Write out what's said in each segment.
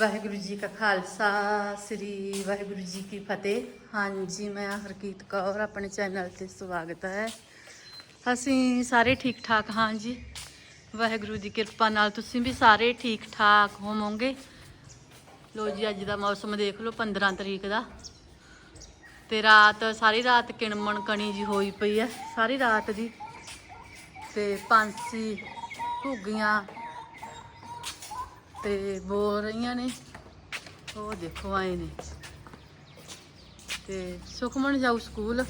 ਵਾਹਿਗੁਰੂ ਜੀ ਕਾ ਖਾਲਸਾ, ਸ੍ਰੀ ਵਾਹਿਗੁਰੂ ਜੀ ਕੀ ਫਤਿਹ। ਹਾਂਜੀ, ਮੈਂ ਹਰਕੀਤ ਕੌਰ, ਆਪਣੇ ਚੈਨਲ ਤੇ ਸਵਾਗਤ ਹੈ। ਅਸੀਂ ਸਾਰੇ ਠੀਕ ਠਾਕ ਹਾਂ ਜੀ। ਵਾਹਿਗੁਰੂ ਦੀ ਕਿਰਪਾ ਨਾਲ ਤੁਸੀਂ ਵੀ ਸਾਰੇ ਠੀਕ ਠਾਕ ਹੋਵੋਗੇ। ਲੋ ਜੀ, ਅੱਜ ਦਾ ਮੌਸਮ ਦੇਖ ਲਓ 15 ਤਰੀਕ ਦਾ। ਤੇ ਰਾਤ, ਸਾਰੀ ਰਾਤ ਕਿਣਮਣ ਕਣੀ ਜੀ ਹੋਈ ਪਈ ਹੈ, ਸਾਰੀ ਰਾਤ ਦੀ। ਤੇ ਪੰਛੀ ਘੁੱਗੀਆਂ ਤੇ ਬੋਲ ਰਹੀਆਂ ਨੇ। ਉਹ ਦੇਖੋ ਆਏ ਨੇ। ਤੇ ਸੁਖਮਨ ਜਾਊ ਸਕੂਲ।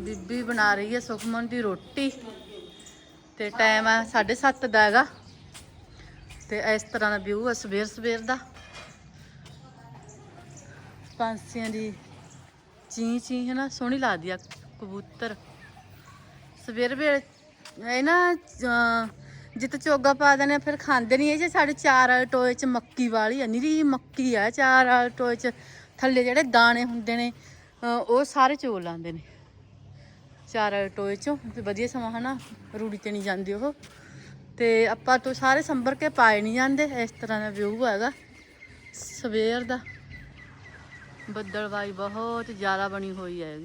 ਬੀਬੀ ਬਣਾ ਰਹੀ ਹੈ ਸੁਖਮਨ ਦੀ ਰੋਟੀ। ਤੇ ਟਾਈਮ ਆ 7:30 ਦਾ ਹੈਗਾ। ਤੇ ਇਸ ਤਰ੍ਹਾਂ ਦਾ ਵਿਊ ਆ ਸਵੇਰ ਸਵੇਰ ਦਾ। ਪੰਛੀਆਂ ਦੀ ਚੀਂ ਚੀਂ ਹੈ ਨਾ ਸੋਹਣੀ ਲੱਗਦੀ ਆ ਕਬੂਤਰ। ਸਵੇਰ ਵੇਲੇ ਇਹ ਨਾ ਜਿੱਤ ਚੋਗਾ ਪਾ ਦਿੰਦੇ ਆ, ਫਿਰ ਖਾਂਦੇ ਨਹੀਂ ਇਹ ਜੇ ਸਾਡੇ ਚਾਰ ਵਾਲੇ ਟੋਏ ਚ ਮੱਕੀ ਵਾਲੀ ਆ ਨਿਰੀ ਮੱਕੀ ਆ ਚਾਰ ਵਾਲੇ ਟੋਏ ਚ ਥੱਲੇ ਜਿਹੜੇ ਦਾਣੇ ਹੁੰਦੇ ਨੇ ਉਹ ਸਾਰੇ ਚੋਲ ਲਾਉਂਦੇ ਨੇ। ਚਾਰ ਵਾਲੇ ਟੋਏ ਚੋਂ ਤੇ ਵਧੀਆ ਸਮਾਂ ਹਨਾ ਰੂੜੀ ਤੇ ਨਹੀਂ ਜਾਂਦੇ ਉਹ। ਤੇ ਆਪਾਂ ਤੋਂ ਸਾਰੇ ਸੰਭਰ ਕੇ ਪਾਏ ਨਹੀਂ ਜਾਂਦੇ ਇਸ ਤਰ੍ਹਾਂ ਦਾ ਵਿਊ ਹੈਗਾ। ਸਵੇਰ ਦਾ ਬੱਦਲਵਾਈ ਬਹੁਤ ਜ਼ਿਆਦਾ ਬਣੀ ਹੋਈ ਹੈ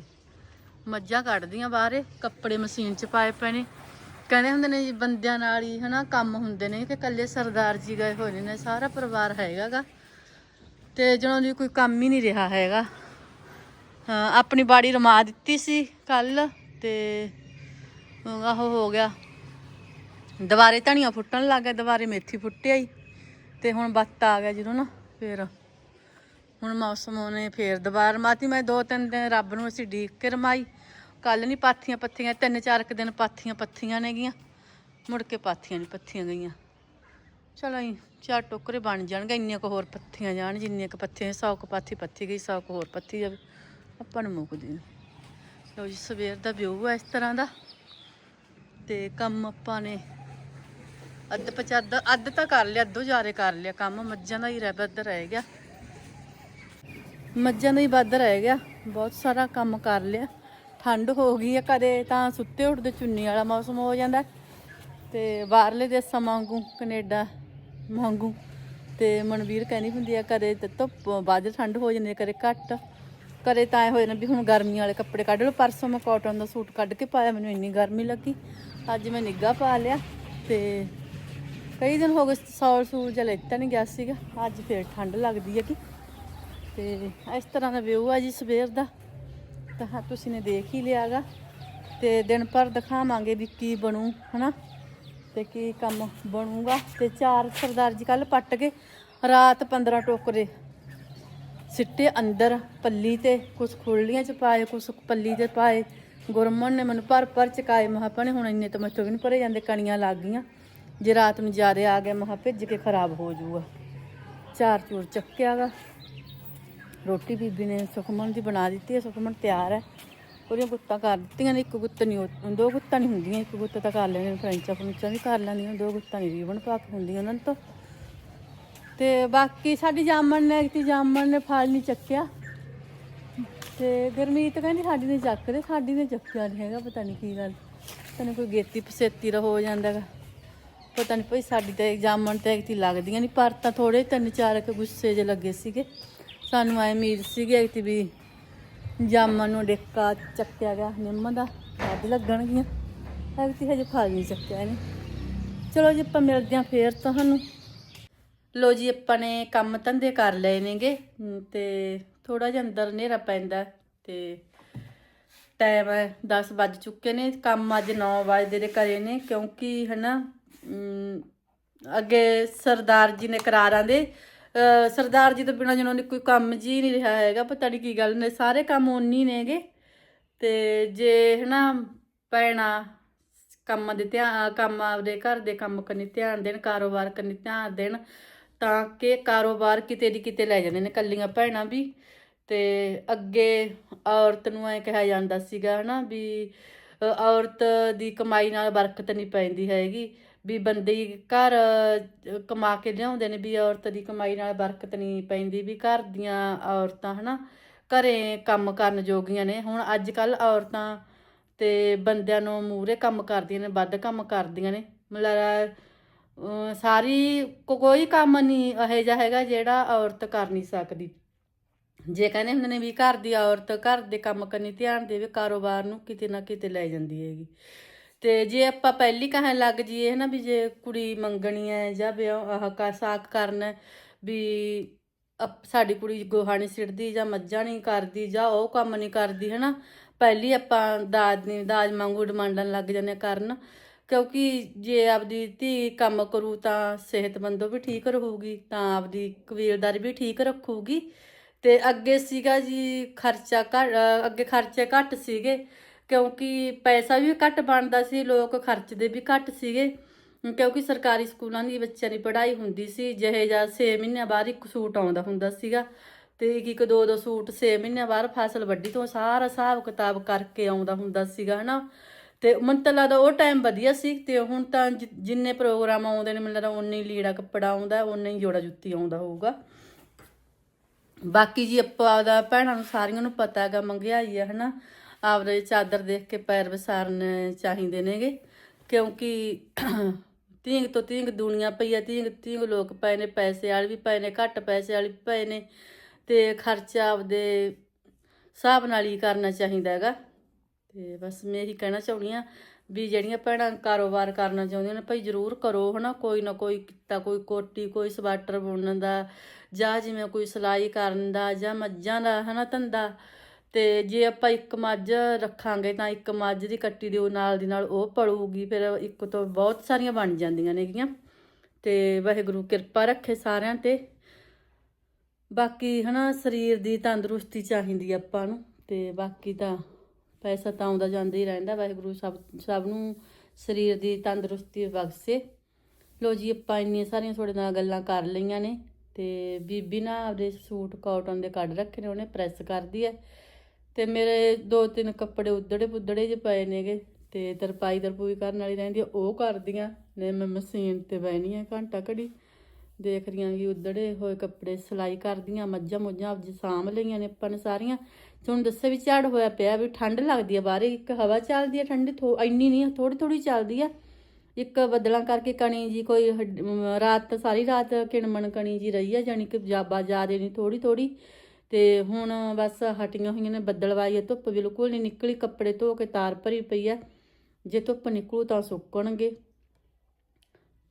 ਮੱਝਾਂ ਕੱਢਦੀਆਂ ਬਾਹਰੇ ਕੱਪੜੇ ਮਸ਼ੀਨ 'ਚ ਪਾਏ ਪਏ ਨੇ। ਕਹਿੰਦੇ ਹੁੰਦੇ ਨੇ ਜੀ, ਬੰਦਿਆਂ ਨਾਲ ਹੀ ਹਨਾ ਕੰਮ ਹੁੰਦੇ ਨੇ ਕਿ ਇਕੱਲੇ ਸਰਦਾਰ ਜੀ ਗਏ ਹੋਏ ਨੇ, ਸਾਰਾ ਪਰਿਵਾਰ ਹੈਗਾਗਾ। ਤੇ ਜਦੋਂ ਦੀ ਕੋਈ ਕੰਮ ਹੀ ਨਹੀਂ ਰਿਹਾ ਹੈਗਾ। ਹਾਂ, ਆਪਣੀ ਬਾੜੀ ਰਮਾ ਦਿੱਤੀ ਸੀ ਕੱਲ ਤੇ ਆਹ ਹੋ ਗਿਆ। ਦੁਬਾਰੇ ਧਨੀਆ ਫੁੱਟਣ ਲੱਗ ਗਿਆ, ਦੁਬਾਰੇ ਮੇਥੀ ਫੁੱਟਿਆ ਹੀ। ਤੇ ਹੁਣ ਬੱਤ ਆ ਗਿਆ ਜਦੋਂ ਨਾ, ਫੇਰ ਹੁਣ ਮੌਸਮ ਉਹਨੇ ਫੇਰ ਦੁਬਾਰ ਮਾਤੀ ਮੈਂ ਦੋ ਤਿੰਨ ਦਿਨ ਰੱਬ ਨੂੰ ਅਸੀਂ ਡੀਕ ਕੇ ਰਮਾਈ। ਕੱਲ ਨਹੀਂ ਪਾਥੀਆਂ ਪੱਥੀਆਂ, ਤਿੰਨ ਚਾਰ ਕੁ ਦਿਨ ਪਾਥੀਆਂ ਪੱਥੀਆਂ ਨੇ ਗੀਆਂ। ਮੁੜ ਕੇ ਪਾਥੀਆਂ ਨਹੀਂ ਪੱਥੀਆਂ ਗਈਆਂ। ਚਲੋ ਜੀ ਚਾਰ ਟੋਕਰੇ ਬਣ ਜਾਣਗੇ, ਇੰਨੀਆਂ ਕੁ ਹੋਰ ਪੱਥੀਆਂ ਜਾਣ, ਜਿੰਨੀਆਂ ਕੁ ਪੱਥੀਆਂ, ਸੌ ਕੁ ਪਾਥੀ ਪੱਥੀ ਗਈ, ਸੌ ਕੁ ਹੋਰ ਪੱਥੀ ਜਾਵੇ। ਆਪਾਂ ਨੂੰ ਮੁੱਕਦੀ ਨਹੀਂ ਲਓ ਜੀ, ਸਵੇਰ ਦਾ ਵਿਊ ਹੈ ਇਸ ਤਰ੍ਹਾਂ ਦਾ। ਤੇ ਕੰਮ ਆਪਾਂ ਨੇ ਅੱਧ ਪਚੱਦ ਅੱਧ ਤਾਂ ਕਰ ਲਿਆ, ਅੱਧੋ ਜਾਰੇ ਕਰ ਲਿਆ। ਕੰਮ ਮੱਝਾਂ ਦਾ ਹੀ ਰਹਿ ਬੱਦ ਰਹਿ ਗਿਆ। ਮੱਝਾਂ ਦਾ ਹੀ ਵੱਧ ਰਹਿ ਗਿਆ। ਬਹੁਤ ਸਾਰਾ ਕੰਮ ਕਰ ਲਿਆ। ਠੰਡ ਹੋ ਗਈ ਹੈ ਕਦੇ ਤਾਂ ਸੁੱਤੇ ਉੱਠਦੇ ਚੁੰਨੀ ਵਾਲਾ ਮੌਸਮ ਹੋ ਜਾਂਦਾ। ਹੈ। ਤੇ ਬਾਹਰਲੇ ਦੇਸਾਂ ਵਾਂਗੂ, ਕੈਨੇਡਾ ਵਾਂਗੂ, ਤੇ ਮਨਵੀਰ ਕਹਿੰਦੀ ਹੁੰਦੀ ਆ ਕਦੇ ਤੇ ਧੁੱਪ ਵੱਧ ਠੰਡ ਹੋ ਜਾਂਦੀ ਹੈ ਕਦੇ ਘੱਟ। ਕਦੇ ਤਾਂ ਐ ਹੋ ਜਾਂਦਾ ਵੀ ਹੁਣ ਗਰਮੀ ਵਾਲੇ ਕੱਪੜੇ ਕੱਢ ਲਓ। ਪਰਸੋਂ ਮੈਂ ਕਾਟਨ ਦਾ ਸੂਟ ਕੱਢ ਕੇ ਪਾਇਆ, ਮੈਨੂੰ ਇੰਨੀ ਗਰਮੀ ਲੱਗੀ। ਅੱਜ ਮੈਂ ਨਿੱਘਾ ਪਾ ਲਿਆ ਤੇ ਕਈ ਦਿਨ ਹੋ ਗਏ ਸੌਲ ਸੂਲ ਜਿਹਾ ਲੈਤਾ ਨਹੀਂ ਗਿਆ ਸੀਗਾ। ਅੱਜ ਫੇਰ ਠੰਡ ਲੱਗਦੀ ਹੈ ਕਿ ਤੇ ਇਸ ਤਰ੍ਹਾਂ ਦਾ ਵਿਊ ਆ ਜੀ ਸਵੇਰ ਦਾ। ਤਾਂ ਹਾਂ ਤੁਸੀਂ ਨੇ ਦੇਖ ਹੀ ਲਿਆਗਾ। ਤੇ ਦਿਨ ਭਰ ਦਿਖਾਵਾਂਗੇ ਵੀ ਕੀ ਬਣੂ, ਹਨਾ? ਤੇ ਕੀ ਕੰਮ ਬਣੂਗਾ। ਤੇ ਚਾਰ ਸਰਦਾਰ ਜੀ ਕੱਲ ਪੱਟ ਕੇ ਰਾਤ 15 ਟੋਕਰੇ ਸਿੱਟੇ ਅੰਦਰ, ਪੱਲੀ ਤੇ ਕੁਝ ਖੁਰਲੀਆਂ ਚ ਪਾਏ ਕੁਝ ਪੱਲੀ ਤੇ ਪਾਏ। ਗੁਰਮਨ ਨੇ ਮੈਨੂੰ ਭਰ ਭਰ ਚਕਾਏ। ਮਹਾ ਭਣੇ, ਹੁਣ ਇੰਨੇ ਤਾਂ ਮੱਥੋਂ ਵੀ ਨਹੀਂ ਭਰੇ ਜਾਂਦੇ, ਕਣੀਆਂ ਲੱਗ ਗਈਆਂ। ਜੇ ਰਾਤ ਨੂੰ ਜਿਆਦੇ ਆ ਗਿਆ ਮਹਾ ਭਿੱਜ ਕੇ ਖਰਾਬ ਹੋ ਜਾਊਗਾ। ਚਾਰ ਚੂਰ ਚੱਕਿਆਗਾ। ਰੋਟੀ ਬੀਬੀ ਨੇ ਸੁਖਮਨ ਦੀ ਬਣਾ ਦਿੱਤੀ ਹੈ, ਸੁਖਮਨ ਤਿਆਰ ਹੈ। ਉਹਦੀਆਂ ਗੁੱਤਾਂ ਕਰ ਦਿੱਤੀਆਂ ਨੇ, ਇੱਕ ਗੁੱਤ ਨਹੀਂ ਉਹ- ਦੋ ਗੁੱਤਾਂ ਨਹੀਂ ਹੁੰਦੀਆਂ, ਇੱਕ ਗੁੱਤ ਤਾਂ ਕਰ ਲੈਣੇ ਫਰੈਂਚਾਂ ਫਰੂਚਾਂ ਵੀ ਕਰ ਲੈਂਦੀਆਂ ਦੋ ਗੁੱਤਾਂ ਨਹੀਂ ਰੀਬਨ ਪਾ ਕੇ ਹੁੰਦੀਆਂ ਉਹਨਾਂ ਤੋਂ ਤਾਂ। ਤੇ ਬਾਕੀ ਸਾਡੀ ਜਾਮਣ ਨੇ ਕਿ ਜਾਮਣ ਨੇ ਫਲ ਨਹੀਂ ਚੱਕਿਆ। ਤੇ ਗਰਮੀਤ ਕਹਿੰਦੀ ਸਾਡੀ ਨੇ ਚੱਕਦੇ ਸਾਡੀ ਨੇ ਚੱਕਿਆ ਨਹੀਂ ਹੈਗਾ, ਪਤਾ ਨਹੀਂ ਕੀ ਗੱਲ। ਤੈਨੂੰ ਕੋਈ ਗੇਤੀ ਪਸੇਤੀ ਦਾ ਹੋ ਜਾਂਦਾ ਗਾ ਪਤਾ ਨਹੀਂ ਭਈ ਸਾਡੀ ਤਾਂ ਜਾਮਣ ਤੇ ਐਕਤੀ ਲੱਗਦੀਆਂ ਨਹੀਂ ਪਰ ਤਾਂ ਥੋੜੇ ਤਿੰਨ ਚਾਰ ਕੁ ਗੁੱਸੇ ਜੇ ਲੱਗੇ ਸੀਗੇ। ਸਾਨੂੰ ਐ ਉਮੀਦ ਸੀਗੀ ਐਕਤੀ ਵੀ ਜਾਮਣ ਨੂੰ ਡਿੱਕਾ ਚੱਕਿਆ ਗਿਆ ਨਿੰਮ ਦਾ ਵੱਧ ਲੱਗਣਗੀਆਂ। ਐਕਤੀ ਹਜੇ ਫਲ ਨਹੀਂ ਚੱਕਿਆ ਇਹਨੇ। ਚਲੋ ਜੀ ਆਪਾਂ ਮਿਲਦੇ ਹਾਂ ਫੇਰ ਤੁਹਾਨੂੰ। ਲੋ ਜੀ ਆਪਾਂ ਨੇ ਕੰਮ ਧੰਦੇ ਕਰ ਲਏ ਨੇਗੇ ਹਮ, ਤੇ ਥੋੜਾ ਜਿਹਾ ਅੰਦਰ ਹਨੇਰਾ ਪੈਂਦਾ ਤੇ ਟਾਈਮ 10 ਵੱਜ ਚੁੱਕੇ ਨੇ। ਕੰਮ ਅੱਜ 9 ਵਜੇ ਦੇ ਕਰੇ ਨੇ ਕਿਉਂਕਿ ਹਨਾ ਅਮ, ਅੱਗੇ ਸਰਦਾਰ ਜੀ ਨੇ ਕਰਾਰਾਂ ਦੇ ਸਰਦਾਰ ਜੀ ਤੋਂ ਬਿਨਾਂ ਜਿਹਨਾਂ ਨੇ ਕੋਈ ਕੰਮ ਜੀ ਨਹੀਂ ਰਿਹਾ ਹੈਗਾ, ਪਤਾ ਨਹੀਂ ਕੀ ਗੱਲ ਨੇ, ਸਾਰੇ ਕੰਮ ਓਨੀ ਨੇਗੇ। ਤੇ ਜੇ ਹਨਾ ਪੈਣਾ, ਕੰਮ ਦੇ ਧਿਆਨ ਕੰਮ ਆਪਦੇ ਘਰ ਦੇ ਕੰਮ ਕਰਨੀ, ਧਿਆਨ ਦੇਣ, ਕਾਰੋਬਾਰ ਕਰਨੀ, ਧਿਆਨ ਦੇਣ, ਤਾਂ ਕਿ ਕਾਰੋਬਾਰ ਕਿਤੇ ਦੀ ਕਿਤੇ ਲੈ ਜਾਂਦੇ ਨੇ ਕੱਲੀਆਂ ਭੈਣਾਂ ਵੀ। ਤੇ ਅੱਗੇ ਔਰਤ ਨੂੰ ਐ ਕਿਹਾ ਜਾਂਦਾ ਸੀਗਾ ਹਨਾ ਵੀ ਔਰਤ ਦੀ ਕਮਾਈ ਨਾਲ ਬਰਕਤ ਨਹੀਂ ਪੈਂਦੀ ਹੈਗੀ। ਵੀ ਬੰਦੇ ਘਰ ਕਮਾ ਕੇ ਲਿਆਉਂਦੇ ਨੇ ਵੀ ਔਰਤ ਦੀ ਕਮਾਈ ਨਾਲ ਬਰਕਤ ਨਹੀਂ ਪੈਂਦੀ ਵੀ ਘਰ ਦੀਆਂ ਔਰਤਾਂ, ਹਨਾ, ਘਰੇ ਕੰਮ ਕਰਨ ਜੋਗੀਆਂ ਨੇ। ਹੁਣ ਅੱਜ ਕੱਲ ਔਰਤਾਂ ਤੇ ਬੰਦਿਆਂ ਨੂੰ ਮੂਰੇ ਕੰਮ ਕਰਦੀਆਂ ਨੇ, ਵੱਧ ਕੰਮ ਕਰਦੀਆਂ ਨੇ। ਮਤਲਬ ਸਾਰੀ ਕੋਈ ਕੰਮ ਨਹੀਂ ਇਹੋ ਜਿਹਾ ਹੈਗਾ ਜਿਹੜਾ ਔਰਤ ਕਰ ਨਹੀਂ ਸਕਦੀ। ਜੇ ਕਹਿੰਦੇ ਹੁੰਦੇ ਨੇ ਵੀ ਘਰ ਦੀ ਔਰਤ ਘਰ ਦੇ ਕੰਮ ਕਰਨੀ, ਧਿਆਨ ਦੇਵੇ, ਕਾਰੋਬਾਰ ਨੂੰ ਕਿਤੇ ਨਾ ਕਿਤੇ ਲੈ ਜਾਂਦੀ ਹੈਗੀ। ਤੇ ਜੇ ਆਪਾਂ ਪਹਿਲੀ ਕਹਿਣ ਲੱਗ ਜੀਏ ਨਾ ਵੀ ਜੇ ਕੁੜੀ ਮੰਗਣੀ ਹੈ ਜਾਂ ਵਿਆਹ, ਆਹ ਸਾਕ ਕਰਨਾ ਵੀ ਅਪ- ਸਾਡੀ ਕੁੜੀ ਗੋਹਾ ਨਹੀਂ ਸਿੱਟਦੀ ਜਾਂ ਮੱਝਾਂ ਨਹੀਂ ਕਰਦੀ ਜਾਂ ਉਹ ਕੰਮ ਨਹੀਂ ਕਰਦੀ ਹਨਾ, ਪਹਿਲੀ ਆਪਾਂ ਦਾਜ ਨਹੀਂ ਦਾਜ ਮੰਗੂ ਡਿਮਾਂਡਾਂ ਲੱਗ ਜਾਂਦੇ ਕਰਨ। ਕਿਉਂਕਿ ਜੇ ਆਪਦੀ ਧੀ ਕੰਮ ਕਰੂ ਤਾਂ ਸਿਹਤਮੰਦੋ ਵੀ ਠੀਕ ਰਹੂਗੀ, ਤਾਂ ਆਪਦੀ ਕਬੀਲਦਾਰੀ ਵੀ ਠੀਕ ਰੱਖੂਗੀ। ਤੇ ਅੱਗੇ ਸੀਗਾ ਜੀ ਖਰਚਾ ਘੱਟ ਅੱਗੇ ਖਰਚੇ ਘੱਟ ਸੀਗੇ ਕਿਉਂਕਿ ਪੈਸਾ ਵੀ ਘੱਟ ਬਣਦਾ ਸੀ, ਲੋਕ ਖਰਚਦੇ ਵੀ ਘੱਟ ਸੀਗੇ। ਕਿਉਂਕਿ ਸਰਕਾਰੀ ਸਕੂਲਾਂ ਦੀ ਬੱਚਿਆਂ ਦੀ ਪੜ੍ਹਾਈ ਹੁੰਦੀ ਸੀ, ਜਿਹੇ ਜਾਂ 6 ਮਹੀਨਿਆਂ ਬਾਅਦ ਇੱਕ ਸੂਟ ਆਉਂਦਾ ਹੁੰਦਾ ਸੀਗਾ। ਤੇ ਇੱਕ ਇੱਕ ਦੋ ਦੋ ਸੂਟ 6 ਮਹੀਨਿਆਂ ਬਾਅਦ ਫਸਲ ਵੱਢੀ ਤੋਂ ਸਾਰਾ ਹਿਸਾਬ ਕਿਤਾਬ ਕਰਕੇ ਆਉਂਦਾ ਹੁੰਦਾ ਸੀਗਾ, ਹਨਾ। ਤੇ ਮੈਨੂੰ ਤਾਂ ਲੱਗਦਾ ਉਹ ਟਾਈਮ ਵਧੀਆ ਸੀ ਤੇ ਹੁਣ ਤਾਂ ਜਿੰਨੇ ਪ੍ਰੋਗਰਾਮ ਆਉਂਦੇ ਨੇ, ਮੈਨੂੰ ਲੱਗਦਾ ਉਨੇ ਹੀ ਲੀੜਾ ਕੱਪੜਾ ਆਉਂਦਾ ਉਨੇ ਹੀ ਜੋੜਾ ਜੁੱਤੀ ਆਉਂਦਾ ਹੋਊਗਾ। ਬਾਕੀ ਜੀ ਆਪਾਂ ਦਾ ਭੈਣਾਂ ਨੂੰ ਸਾਰੀਆਂ ਨੂੰ ਪਤਾ ਹੈਗਾ ਮੰਗਿਆਈ ਹੈ ਹਨਾ। ਆਪਦੇ ਚਾਦਰ ਦੇਖ ਕੇ ਪੈਰ ਵਿਸਾਰਨੇ ਚਾਹੀਦੇ ਨੇਗੇ, ਕਿਉਂਕਿ ਤੀਂਗ ਤੋਂ ਤੀਂਗ ਦੁਨੀਆ ਪਈ ਆ, ਤੀਂਗ ਤੀਂਗ ਲੋਕ ਪਏ ਨੇ, ਪੈਸੇ ਵਾਲੇ ਵੀ ਪਏ ਨੇ, ਘੱਟ ਪੈਸੇ ਵਾਲੇ ਵੀ ਪਏ ਨੇ, ਤੇ ਖਰਚਾ ਆਪਦੇ ਹਿਸਾਬ ਨਾਲ ਹੀ ਕਰਨਾ ਚਾਹੀਦਾ ਹੈਗਾ। ਤੇ ਬਸ ਮੈਂ ਇਹੀ ਕਹਿਣਾ ਚਾਹੁੰਦੀ ਆ ਵੀ ਜਿਹੜੀਆਂ ਭੈਣਾਂ ਕਾਰੋਬਾਰ ਕਰਨਾ ਚਾਹੁੰਦੀਆਂ ਨੇ, ਭਾਈ ਜ਼ਰੂਰ ਕਰੋ ਹਨਾ, ਕੋਈ ਨਾ ਕੋਈ ਕਿੱਤਾ ਕੋਈ ਕੋਟੀ, ਕੋਈ ਸਵਾਟਰ ਬੁਣਨ ਦਾ ਜਾਂ ਜਿਵੇਂ ਕੋਈ ਸਿਲਾਈ ਕਰਨ ਦਾ ਜਾਂ ਮੱਝਾਂ ਦਾ ਹਨਾ ਧੰਦਾ ਤੇ ਜੇ ਆਪਾਂ ਇੱਕ ਮੱਝ ਰੱਖਾਂਗੇ ਤਾਂ ਇੱਕ ਮੱਝ ਦੀ ਕੱਟੀ ਦਿਓ, ਨਾਲ ਦੀ ਨਾਲ ਉਹ ਪਲੂਗੀ ਫਿਰ ਇੱਕ ਤੋਂ ਬਹੁਤ ਸਾਰੀਆਂ ਬਣ ਜਾਂਦੀਆਂ ਨੇਗੀਆਂ। ਤੇ ਵਾਹਿਗੁਰੂ ਕਿਰਪਾ ਰੱਖੇ ਸਾਰਿਆਂ ਤੇ। ਬਾਕੀ ਹਨਾ, ਸਰੀਰ ਦੀ ਤੰਦਰੁਸਤੀ ਚਾਹੀਦੀ ਆਪਾਂ ਨੂੰ, ਤੇ ਬਾਕੀ ਤਾਂ ਪੈਸਾ ਤਾਂ ਆਉਂਦਾ ਜਾਂਦਾ ਹੀ ਰਹਿੰਦਾ, ਵਾਹਿਗੁਰੂ ਸਭ ਸਭ ਨੂੰ ਸਰੀਰ ਦੀ ਤੰਦਰੁਸਤੀ ਬਖਸ਼ੇ। ਲੋ ਜੀ, ਆਪਾਂ ਇੰਨੀਆਂ ਸਾਰੀਆਂ ਤੁਹਾਡੇ ਨਾਲ ਗੱਲਾਂ ਕਰ ਲਈਆਂ ਨੇ, ਤੇ ਬੀਬੀ ਨਾ ਆਪਦੇ ਸੂਟ ਕਾਟਨ ਦੇ ਕੱਢ ਰੱਖੇ ਨੇ, ਉਹਨੇ ਪ੍ਰੈਸ ਕਰਦੀ ਹੈ ਤੇ ਮੇਰੇ ਦੋ ਤਿੰਨ ਕੱਪੜੇ ਉਧੜੇ ਪੁੱਧੜੇ ਜਿਹੇ ਪਏ ਨੇਗੇ ਤੇ ਤਰਪਾਈ ਤਰਪੂਈ ਕਰਨ ਵਾਲੀ ਰਹਿੰਦੀ ਆ ਉਹ ਕਰਦੀਆਂ ਨੇ ਮੈਂ ਮਸ਼ੀਨ ਤੇ ਬਹਿਣੀ ਆ ਘੰਟਾ ਘੜੀ। ਦੇਖ ਰਹੀਆਂ ਵੀ ਉਧੜੇ ਹੋਏ ਕੱਪੜੇ ਸਿਲਾਈ ਕਰਦੀਆਂ ਮੱਝਾਂ ਮੁੱਝਾਂ ਆਪਦੀ ਸਾਂਭ ਲਈਆਂ ਨੇ ਆਪਾਂ ਨੇ ਸਾਰੀਆਂ। ਤੁਹਾਨੂੰ ਦੱਸਿਆ ਵੀ ਝਾੜ ਹੋਇਆ ਪਿਆ ਵੀ ਠੰਡ ਲੱਗਦੀ ਆ ਬਾਹਰ ਇੱਕ ਹਵਾ ਚੱਲਦੀ ਆ ਠੰਡੀ ਥੋ ਇੰਨੀ ਨਹੀਂ ਥੋੜੀ ਥੋੜੀ ਚੱਲਦੀ ਆ। ਇੱਕ ਬੱਦਲਾਂ ਕਰਕੇ ਕਣੀ ਜੀ ਕੋਈ ਹੱਡ- ਅਮ, ਰਾਤ ਸਾਰੀ ਰਾਤ ਕਿਣਮਣ ਕਣੀ ਜੀ ਰਹੀ ਆ ਜਾਣੀ ਕਿ ਜਾਬਾ ਜ਼ਿਆਦੇ ਨਹੀਂ ਥੋੜੀ ਥੋੜੀ ਤੇ ਹੁਣ ਬਸ ਹਟੀਆਂ ਹੋਈਆਂ ਨੇ ਬੱਦਲਵਾਈ ਹੈ ਧੁੱਪ ਬਿਲਕੁਲ ਨਹੀਂ ਨਿਕਲੀ, ਕੱਪੜੇ ਧੋ ਕੇ ਤਾਰ ਭਰੀ ਪਈ ਆ। ਜੇ ਧੁੱਪ ਨਿਕਲੂ ਤਾਂ ਸੁੱਕਣਗੇ।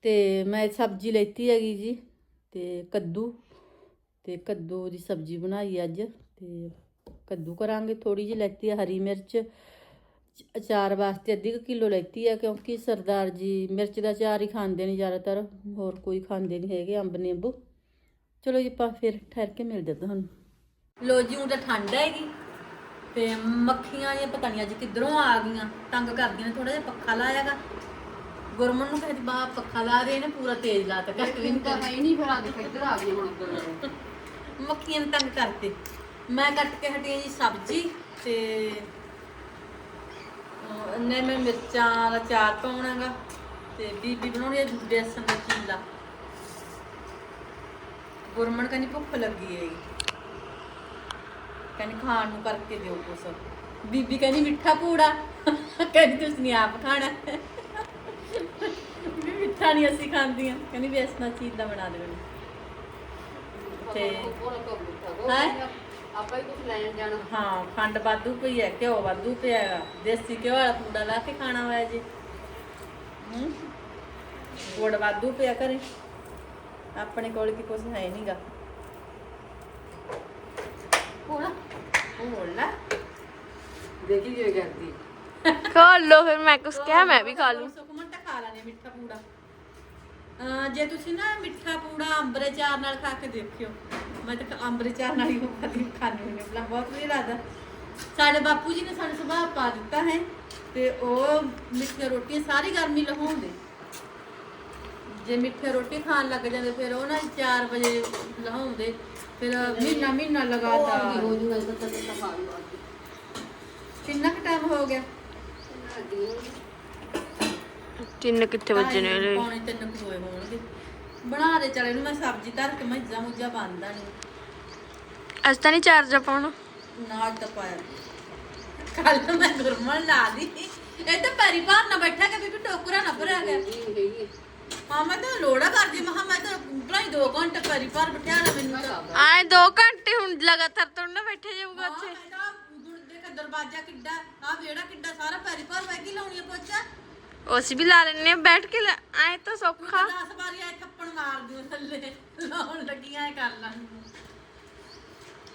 ਤੇ ਮੈਂ ਸਬਜ਼ੀ ਲੈਤੀ ਹੈਗੀ ਜੀ, ਤੇ ਕੱਦੂ ਤੇ ਕੱਦੂ ਦੀ ਸਬਜ਼ੀ ਬਣਾਈ ਅੱਜ, ਤੇ ਕੱਦੂ ਕਰਾਂਗੇ ਥੋੜੀ ਜਿਹੀ ਲੈਤੀ ਹੈ ਹਰੀ ਮਿਰਚ। ਅਚਾਰ ਵਾਸਤੇ ਅੱਧੀ ਕਿਲੋ ਲੈਤੀ ਹੈ ਕਿਉਂਕਿ ਸਰਦਾਰ ਜੀ ਮਿਰਚ ਦਾ ਅਚਾਰ ਹੀ ਖਾਂਦੇ ਨੇ ਜ਼ਿਆਦਾਤਰ, ਹੋਰ ਕੋਈ ਖਾਂਦੇ ਨਹੀਂ ਹੈਗੇ, ਅੰਬ ਨਿੰਬੂ। ਚਲੋ ਜੀ ਆਪਾਂ ਫਿਰ ਠਹਿਰ ਕੇ ਮਿਲਦੇ ਤੁਹਾਨੂੰ। ਲੋ ਜੀ ਹੁਣ ਤਾਂ ਠੰਡ ਹੈਗੀ। ਤੇ ਮੱਖੀਆਂ ਇਹ ਪਤਾ ਨਹੀਂ ਅੱਜ ਕਿੱਧਰੋਂ ਆ ਗਈਆਂ। ਤੰਗ ਕਰਦੀਆਂ ਨੇ ਥੋੜਾ ਜਿਹਾ ਪੱਖਾ ਲਾਇਆਗਾ। ਗੁਰਮਨ ਨੂੰ ਕਹਿੰਦੀ ਬਾ ਪੱਖਾ ਲਾ ਦੇ ਨੇ ਪੂਰਾ ਤੇਜ਼ ਲਾਤਾ ਘੱਟ ਵੀ ਤਾਂ ਹੈ ਨਹੀਂ ਫਿਰ ਅੱਜ ਇੱਧਰ ਆ ਗਈ ਹੁਣ ਮੱਖੀਆਂ ਨੇ ਤੰਗ ਕਰਤੇ। ਮੈਂ ਕੱਟ ਕੇ ਹਟੀ ਜੀ ਸਬਜ਼ੀ ਤੇ ਨੇ ਮੈਂ ਮਿਰਚਾਂ ਦਾ ਚਾਰ ਪਾਉਣਾਗਾ ਤੇ ਬੀਬੀ ਬਣਾਉਣੀ ਹੈ ਬੇਸਨ ਦਾ ਚੀਲਾ। ਗੁਰਮਣ ਕਹਿੰਦੀ ਭੁੱਖ ਲੱਗੀ ਹੈ ਕਹਿੰਦੀ ਖਾਣ ਨੂੰ ਕਰਕੇ ਦਿਓ ਕੁਛ। ਬੀਬੀ ਕਹਿੰਦੀ ਮਿੱਠਾ ਪੂੜਾ। ਕਹਿੰਦੀ ਤੁਸੀਂ ਆਪ ਖਾਣਾ। ਵੀ ਮਿੱਠਾ ਨਹੀਂ ਅਸੀਂ ਖਾਂਦੀਆਂ। ਕਹਿੰਦੀ ਬੇਸਨ ਦਾ ਚੀਲਾ ਬਣਾ ਦੇ ਮੈਨੂੰ ਤੇ ਹੈਂ? ਆਪਾਂ ਹੀ ਕੁਝ ਲੈਣ ਜਾਣਾ। ਹਾਂ ਖੰਡ ਵਾਧੂ ਪਈ ਹੈ ਘਿਓ ਵਾਧੂ ਪਿਆ ਹੈਗਾ। ਦੇਸੀ ਘਿਓ ਵਾਲਾ ਪੂੜਾ ਲਾ ਕੇ ਖਾਣਾ ਹੋਇਆ ਜੀ। ਹੂੰ? ਗੁੜ ਵਾਧੂ ਪਿਆ ਘਰੇ। ਆਪਣੇ ਕੋਲ ਕੀ ਕੁਝ ਹੈ ਨਹੀਂਗਾ ਹੋਣਾ ਦੇਖੀ ਜੇ ਕਰਦੀ। ਖਾ ਲੋ ਫਿਰ ਮੈਂ ਕੁਛ ਕਿਹਾ ਮੈਂ ਵੀ ਖਾ ਲੂੰ ਸੁਖਮਨ ਤਾਂ ਖਾ ਲੈਣੇ ਮਿੱਠਾ ਪੂੜਾ। ਅਹ ਜੇ ਤੁਸੀਂ ਨਾ ਮਿੱਠਾ ਪੂੜਾ ਅੰਬਰੇ ਚਾਰ ਨਾਲ ਖਾ ਕੇ ਦੇਖਿਓ। ਮੈਂ ਤਾਂ ਅੰਬਰੇ ਚਾਰ ਨਾਲ ਹੀ ਖਾਦੀ ਖਾਣੀ ਹੁੰਦੀ ਬਲਾ ਬਹੁਤ ਵਧੀਆ ਲੱਗਦਾ। ਸਾਡੇ ਬਾਪੂ ਜੀ ਨੇ ਸਾਨੂੰ ਸੁਭਾਅ ਪਾ ਦਿੱਤਾ ਹੈ ਤੇ ਉਹ ਮਿੱਠੀਆਂ ਰੋਟੀਆਂ ਸਾਰੀ ਗਰਮੀ ਲਹਾਉਂਦੇ ਜੇ ਮਿੱਠੇ ਰੋਟੀ ਖਾਣ ਲੱਗ ਜਾਂਦੇ ਫਿਰ ਉਹ ਨਾ 4 ਵਜੇ ਲਹਾਉਂਦੇ ਫਿਰ ਮਹੀਨਾ ਮਹੀਨਾ ਲਗਾਤਾਰ। ਹੋ ਜੂਗਾ ਤਾਂ ਤੱਕ ਤਾਂ ਖਾ ਲੂਗਾ ਕਿੰਨਾ ਕੁ ਟਾਈਮ ਹੋ ਗਿਆ? ਤਿੰਨ ਕਿੱਥੇ ਵੱਜੇ ਨੇ ਢਾਈ, ਹਲੇ? ਪੌਣੇ ਤਿੰਨ ਕੁ ਹੋਏ ਹੋਣਗੇ। ਬਣਾ ਦੇ ਚਲੇ ਨੂੰ ਮੈਂ ਸਬਜ਼ੀ ਧਰ ਕੇ ਮੱਝਾਂ ਮੁੱਝਾਂ ਬੰਨਦਾ ਨਹੀਂ ਅੱਜ ਤਾਂ ਨਹੀਂ ਚਾਰਜ ਪਾਉਣਾ ਨਾਲ ਤਾਂ ਪਾਇਆ। ਕੱਲ ਮੈਂ ਗੁਰਮਣ ਲਾ ਦੀ। ਇਹ ਤਾਂ ਪੈਰੀ ਭਾਰ ਨਾ ਬੈਠਾ ਕਿ ਬੀਬੀ ਟੋਕਰਾ ਨਾ ਭਰਿਆ ਗਿਆ ਜੀ ਹੈਗੀ ਹਾਂ ਤਾਂ ਲੋੜਾ ਕਰਦੀ ਮਹਾ ਮੈਂ ਤਾਂ ਭਲਾਈ 2 ਘੰਟੇ ਕਰੀ ਪਰ ਬਿਠਾ ਲੈ ਮੈਨੂੰ ਤਾਂ। ਆਏ 2 ਘੰਟੇ ਹੁਣ ਲਗਾਤਾਰ ਤੋਂ ਨਾ ਬੈਠੇ ਜਾਊਗਾ ਉੱਥੇ। ਹਾਂ, ਮੈਂ ਤਾਂ ਦੁਰ ਦੇਖ ਦਰਵਾਜ਼ਾ ਕਿੱਡਾ ਆ ਵਿਹੜਾ ਕਿੱਡਾ ਸਾਰਾ ਪੈਰੀ ਪਰ ਬੈ ਕੇ ਲਾਉਣੀ ਆ ਪੋਚਾ ਅਸੀਂ ਵੀ ਲਾ ਲੈਣੇ ਬੈਠ ਕੇ ਲੈ- ਆਏ ਤਾਂ ਸੌਖਾ। 10 ਵਾਰੀ ਆਏ ਥੱਪੜ ਮਾਰ ਦਿਓ ਥੱਲੇ ਲਾਉਣ ਲੱਗੀਆਂ ਐ ਕਰ ਲਾਂਗੀ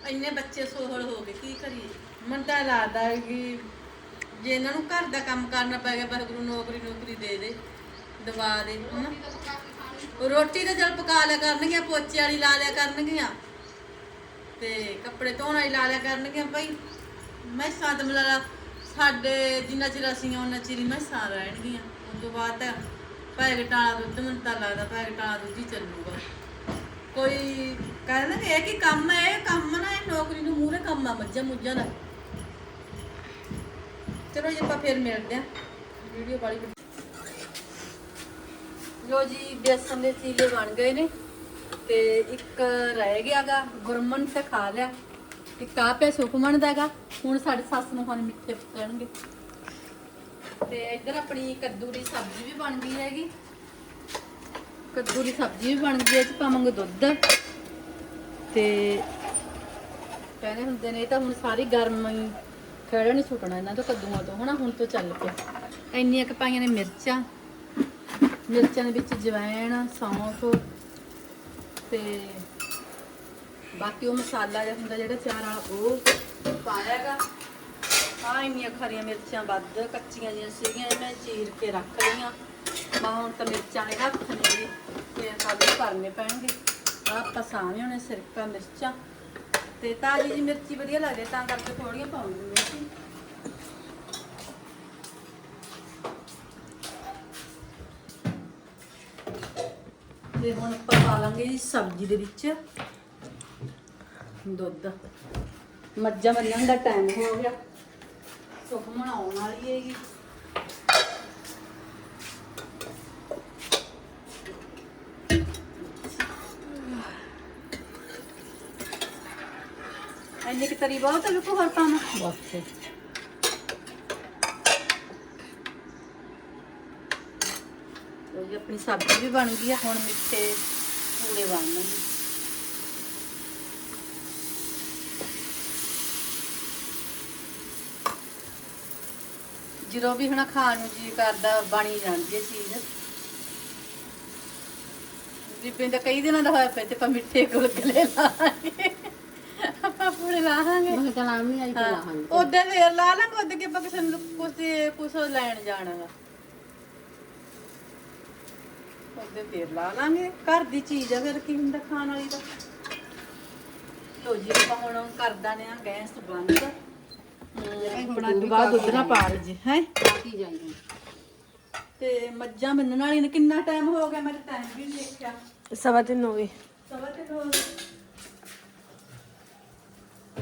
ਇੰਨੇ ਬੱਚੇ ਸੋਹਲ ਹੋ ਗਏ ਕੀ ਕਰੀਏ? ਮਨ ਤਾਂ ਲੱਗਦਾ ਕਿ ਜੇ ਇਹਨਾਂ ਨੂੰ ਘਰ ਦਾ ਕੰਮ ਕਰਨਾ ਪੈ ਗਿਆ ਵਾਹਿਗੁਰੂ ਨੌਕਰੀ ਨੌਕਰੀ ਦੇ ਦੇ। ਦਵਾ ਦੇ, ਹਨਾ? ਰੋਟੀ ਤਾਂ ਜਲ ਪਕਾ ਲਿਆ ਕਰਨਗੀਆਂ, ਪੋਚੇ ਵਾਲੀ ਲਾ ਲਿਆ ਕਰਨਗੀਆਂ। ਤੇ ਕੱਪੜੇ ਧੋਣ ਵਾਲੀ ਲਾ ਲਿਆ ਕਰਨਗੀਆਂ ਭਾਈ ਮੈਸਾਂ ਤਾਂ ਮਤਲਬ ਸਾਡੇ ਜਿੰਨਾ ਚਿਰ ਅਸੀਂ ਉਹਨਾਂ ਚਿਰ ਹੀ ਮੈਸਾਂ ਰਹਿਣਗੀਆਂ। ਉਸ ਤੋਂ ਬਾਅਦ ਤਾਂ ਟਾਲਾ ਦੁੱਧ ਮੈਨੂੰ ਤਾਂ ਲੱਗਦਾ ਪੈਗ ਟਾਲਾ ਦੁੱਧ ਹੀ ਚੱਲੂਗਾ। ਕੋਈ ਕਹਿੰਦਾ ਕਿ ਇਹ ਕੀ ਕੰਮ ਹੈ? ਇਹ ਕੰਮ ਨਾ ਇਹ ਨੌਕਰੀ ਨੂੰ ਮੂਹਰੇ ਕੰਮ ਆ, ਮੱਝਾਂ ਮੁੱਝਾਂ ਦਾ। ਚਲੋ ਜੀ, ਆਪਾਂ ਫੇਰ ਮਿਲਦੇ ਆ ਵੀਡੀਓ ਵਾਲੀ ਲੋ ਜੀ, ਬੇਸਨ ਦੇ ਚੀਲੇ ਬਣ ਗਏ ਨੇ ਤੇ ਇੱਕ ਰਹਿ ਗਿਆਗਾ, ਗੁਰਮਨ ਤੇ ਖਾ ਲਿਆ। ਇੱਕ ਆ ਪਿਆ ਸੁਖਮਨ ਦਾਗਾ ਹੁਣ ਸਾਡੇ ਸੱਸ ਨੂੰ ਹੁਣ ਮਿੱਠੇ ਪਕਣਗੇ ਤੇ ਇੱਧਰ ਆਪਣੀ ਕੱਦੂ ਦੀ ਸਬਜ਼ੀ ਵੀ ਬਣ ਗਈ ਹੈਗੀ। ਕੱਦੂ ਦੀ ਸਬਜ਼ੀ ਵੀ ਬਣ ਗਈ ਹੈ, ਇਹ 'ਚ ਪਾਵਾਂਗੇ ਦੁੱਧ। ਤੇ ਕਹਿੰਦੇ ਹੁੰਦੇ ਨੇ, ਇਹ ਤਾਂ ਹੁਣ ਸਾਰੀ ਗਰਮ ਖੜਾ ਨਹੀਂ ਸੁੱਟਣਾ ਇਹਨਾਂ ਤੋਂ ਕੱਦੂਆਂ ਤੋਂ। ਹਨਾ ਹੁਣ ਤੋਂ ਚੱਲ ਪਿਆ। ਇੰਨੀਆਂ ਕੁ ਪਾਈਆਂ ਨੇ ਮਿਰਚਾਂ। ਮਿਰਚਾਂ ਦੇ ਵਿੱਚ ਜਵੈਣ, ਸੌਂਫ ਤੇ ਬਾਕੀ ਉਹ ਮਸਾਲਾ ਜਿਹਾ ਹੁੰਦਾ ਜਿਹੜਾ ਚਾਰ ਵਾਲਾ, ਉਹ ਪਾਇਆਗਾ ਆ ਇੰਨੀਆਂ ਖਰੀਆਂ ਮਿਰਚਾਂ ਵੱਧ, ਕੱਚੀਆਂ ਜਿਹੀਆਂ ਸੀਗੀਆਂ, ਇਹ ਮੈਂ ਚੀਰ ਕੇ ਰੱਖ ਲਈਆਂ। ਮੈਂ ਹੁਣ ਤਾਂ ਮਿਰਚਾਂ ਨੇ ਹੱਥ ਨੇ ਤੇ ਕਾਲੇ ਕਰਨੇ ਪੈਣਗੇ। ਆ ਆਪਾਂ ਸਾਵੇਂ ਉਹਨੇ ਸਿਰਕਾ ਮਿਰਚਾਂ। ਤੇ ਤਾਜੀ ਜੀ ਮਿਰਚੀ ਵਧੀਆ ਲੱਗਦੀ ਤਾਂ ਕਰਕੇ ਥੋੜੀਆਂ ਪਾਉਂਗੀ ਮਿਰਚੀ ਤੇ ਹੁਣ ਆਪਾਂ ਪਾ ਲਾਂਗੇ ਜੀ ਸਬਜ਼ੀ ਦੇ ਵਿੱਚ। ਦੁੱਧ। ਮੱਝਾਂ ਬੰਨਣ ਦਾ ਟਾਈਮ ਹੋ ਗਿਆ। ਸੁਖਮਣ ਆਉਣ ਵਾਲੀ ਹੈਗੀ। ਇੰਨੇ ਕਿ ਤਰੀ ਬਹੁਤ ਲੁਕੋ ਹਰ ਪਾਣਾ ਬਸ ਲਓ ਜੀ ਆਪਣੀ ਸਬਜ਼ੀ ਵੀ ਬਣ ਗਈ ਆ ਹੁਣ ਮਿੱਠੇ ਪੂੜੇ ਬਣਨਗੇ। ਜਦੋਂ ਵੀ ਹੁਣ ਖਾਣ ਨੂੰ ਜੀ ਕਰਦਾ ਬਣੀ ਜਾਂਦੀ ਹੈ ਚੀਜ਼। ਬੀਬੀ ਤਾਂ ਕਈ ਦਿਨਾਂ ਦਾ ਹੋਇਆ ਪਿਆ ਤੇ ਆਪਾਂ ਮਿੱਠੇ ਗੁਲਗੁਲੇ ਲਾਵਾਂਗੇ ਆਪਾਂ ਪੂੜੇ ਲਾਵਾਂਗੇ। ਮੈਂ ਤਾਂ ਆਈ ਤੇ ਲਾਹਾਂਗੇ ਉਹਦੇ ਫੇਰ ਲਾ ਲਾਂਗੇ ਉਹਦੇ ਕਿ ਆਪਾਂ ਕਿਸੇ ਨੂੰ ਕੁਛ ਕੁਛ ਲੈਣ ਜਾਣਾ ਵਾ। ਉਹਦੇ ਫੇਰ ਲਾ ਲਾਂਗੇ। ਘਰ ਦੀ ਚੀਜ਼ ਆ ਫਿਰ ਕੀ ਹੁੰਦਾ ਖਾਣ ਵਾਲੀ ਦਾ? ਲੋ ਜੀ ਆਪਾਂ ਹੁਣ ਕਰਦਾ ਨੇ ਆ ਗੈਸ ਬੰਦ। ਆਪਣਾ ਦੁਬਾਰਾ ਦੁੱਧ ਨਾ ਪਾ ਲਈ ਜੀ ਹੈ? ਬਾਕੀ ਜਾਈਏ ਤੇ ਮੱਝਾਂ ਬੰਨਣ ਵਾਲੀ ਨੇ ਕਿੰਨਾ ਟਾਈਮ ਹੋ ਗਿਆ? ਮੈਂ ਟਾਈਮ ਵੀ ਨੀ ਦੇਖਿਆ। ਸਵਾ ਤਿੰਨ ਹੋ ਗਏ। ਸਵਾ ਤੇ ਹੋ ਗਏ।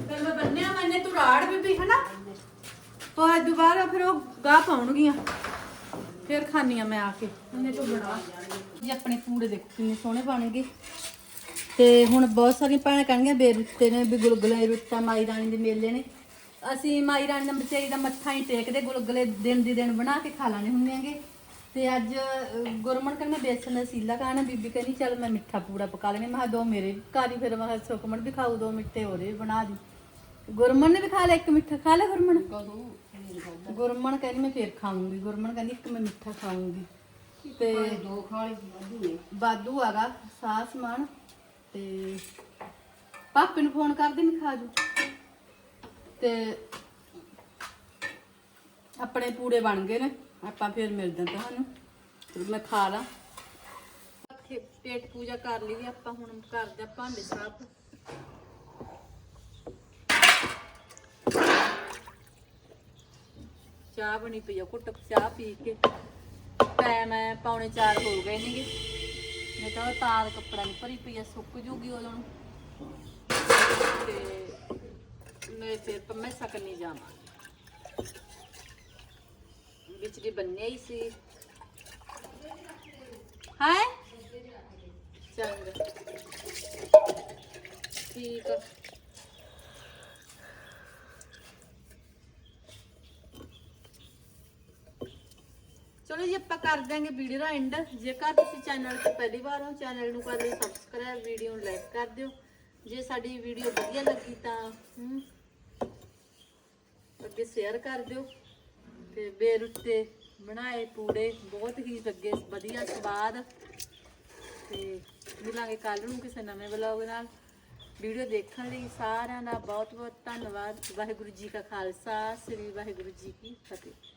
ਫਿਰ ਮੈਂ ਬੰਨਿਆ ਮੈਨੇ ਤੂੰ ਰਾੜ ਬੀਬੀ ਹਨਾ? ਪਰ ਦੁਬਾਰਾ ਫਿਰ ਉਹ ਗਾਹ ਪਾਉਣਗੀਆਂ। ਫਿਰ ਖਾਣੀਆਂ ਮੈਂ ਆ ਕੇ। ਉਹਨੇ ਤੋਂ ਬਣਾ ਜੀ ਆਪਣੇ ਪੂੜੇ ਦੇਖੋ ਕਿੰਨੇ ਸੋਹਣੇ ਬਣ ਗਏ। ਤੇ ਹੁਣ ਬਹੁਤ ਸਾਰੀਆਂ ਭੈਣਾਂ ਕਹਿਣਗੀਆਂ ਬੇਰੁੱਤੇ ਨੇ ਵੀ ਗੁਲਗੁਲੇ ਰੁੱਤਾ ਮਾਈ ਰਾਣੀ ਦੇ ਮੇਲੇ ਨੇ। ਅਸੀਂ ਮਾਈ ਰਾਣੀ ਦਾ ਮਚਾਈ ਦਾ ਮੱਥਾ ਹੀ ਟੇਕਦੇ ਗੁਲਗੁਲੇ ਦਿਨ ਦੀ ਦਿਨ ਬਣਾ ਕੇ ਖਾ ਲਾਣੇ ਹੁੰਦੇ ਆਂਗੇ ਤੇ ਅੱਜ ਅਹ, ਗੁਰਮਨ ਕਹਿੰਦਾ ਬੇਸਨ ਦਾ ਸੀਲਾ ਖਾਣਾ ਬੀਬੀ ਕਹਿੰਦੀ ਚੱਲ ਮੈਂ ਮਿੱਠਾ ਪੂੜਾ ਪਕਾ ਲੈਣੇ ਮੈਂ ਕਿਹਾ ਦੋ ਮੇਰੇ ਵੀ ਕਾਰੀ ਫਿਰ ਮੈਂ ਕਿਹਾ ਸੁਖਮਨ ਵੀ ਖਾਊ ਦੋ ਮਿੱਠੇ ਉਹਦੇ ਵੀ ਬਣਾ ਦੀ। ਗੁਰਮਣ ਨੇ ਵੀ ਖਾ ਲਿਆ ਇੱਕ ਮਿੱਠਾ ਖਾ ਲਿਆ ਗੁਰਮਨ ਗੁਰਮਨ ਕਹਿੰਦੀ ਮੈਂ ਫੇਰ ਖਾਊਂਗੀ, ਗੁਰਮਨ ਕਹਿੰਦੀ ਇੱਕ ਮੈਂ ਮਿੱਠਾ ਖਾਊਂਗੀ। ਤੇ ਦੋ ਖਾਲੀ ਵਾਧੂ ਨੇ ਬਾਦੂ ਆਗਾ ਸਾਹ ਸਮਾਨ। ਤੇ ਪਾਪੇ ਨੂੰ ਫੋਨ ਕਰਦੇ ਮੈਂ ਖਾ ਤੇ ਆਪਣੇ ਪੂੜੇ ਬਣ ਗਏ ਨੇ, ਆਪਾਂ ਫੇਰ ਮਿਲਦੇ ਤੁਹਾਨੂੰ। ਮੈਂ ਖਾ ਲਾਂ। ਪੇਟ ਪੂਜਾ ਕਰ ਲਈ ਦੀ ਆਪਾਂ, ਹੁਣ ਕਰਦੇ ਆ ਭਾਂਡੇ ਸਾਫ਼। ਚਾਹ ਬਣੀ ਪਈ ਆ, ਘੁੱਟ ਚਾਹ ਪੀ ਕੇ। ਟਾਈਮ ਹੈ ਪੌਣੇ 4 ਹੋ ਗਏ ਨੇਗੇ। ਮੈਂ ਤਾਂ ਤਾਰ ਕੱਪੜਾ ਨਹੀਂ ਭਰੀ ਪਈ ਆ, ਸੁੱਕ ਜੂਗੀ ਉਦੋਂ ਨੂੰ। ਤੇ ਮੈਂ ਫਿਰ ਪੰਮੇ ਸਕਣੀ ਜਾਵਾਂ। ਵਿੱਚ ਦੀ ਬੰਨਿਆ ਹੀ ਸੀ। ਹੈ? ਚੰਗਾ। ਠੀਕ ਆ। ਚਲੋ ਚਲੋ ਜੀ ਆਪਾਂ ਕਰ ਦਾਂਗੇ ਵੀਡੀਓ ਦਾ ਐਂਡ ਜੇਕਰ ਤੁਸੀਂ ਚੈਨਲ ਤੇ ਪਹਿਲੀ ਵਾਰ ਹੋ ਚੈਨਲ ਨੂੰ ਕਰ ਲਿਓ ਸਬਸਕ੍ਰਾਈਬ ਵੀਡੀਓ ਨੂੰ ਲਾਈਕ ਕਰ ਦਿਓ। ਜੇ ਸਾਡੀ ਵੀਡੀਓ ਵਧੀਆ ਲੱਗੀ ਤਾਂ ਹਮ, ਅੱਗੇ ਸ਼ੇਅਰ ਕਰ ਦਿਓ। ਤੇ ਬੇਰ ਉੱਤੇ ਬਣਾਏ ਪੂੜੇ ਬਹੁਤ ਹੀ ਲੱਗੇ ਵਧੀਆ ਸਵਾਦ। ਤੇ ਮਿਲਾਂਗੇ ਕੱਲ ਨੂੰ ਕਿਸੇ ਨਵੇਂ ਵਲੌਗ ਨਾਲ। ਵੀਡੀਓ ਦੇਖਣ ਲਈ ਸਾਰਿਆਂ ਦਾ ਬਹੁਤ ਬਹੁਤ ਧੰਨਵਾਦ। ਵਾਹਿਗੁਰੂ ਜੀ ਕਾ ਖਾਲਸਾ ਸ੍ਰੀ ਵਾਹਿਗੁਰੂ ਜੀ ਕੀ ਫਤਿਹ।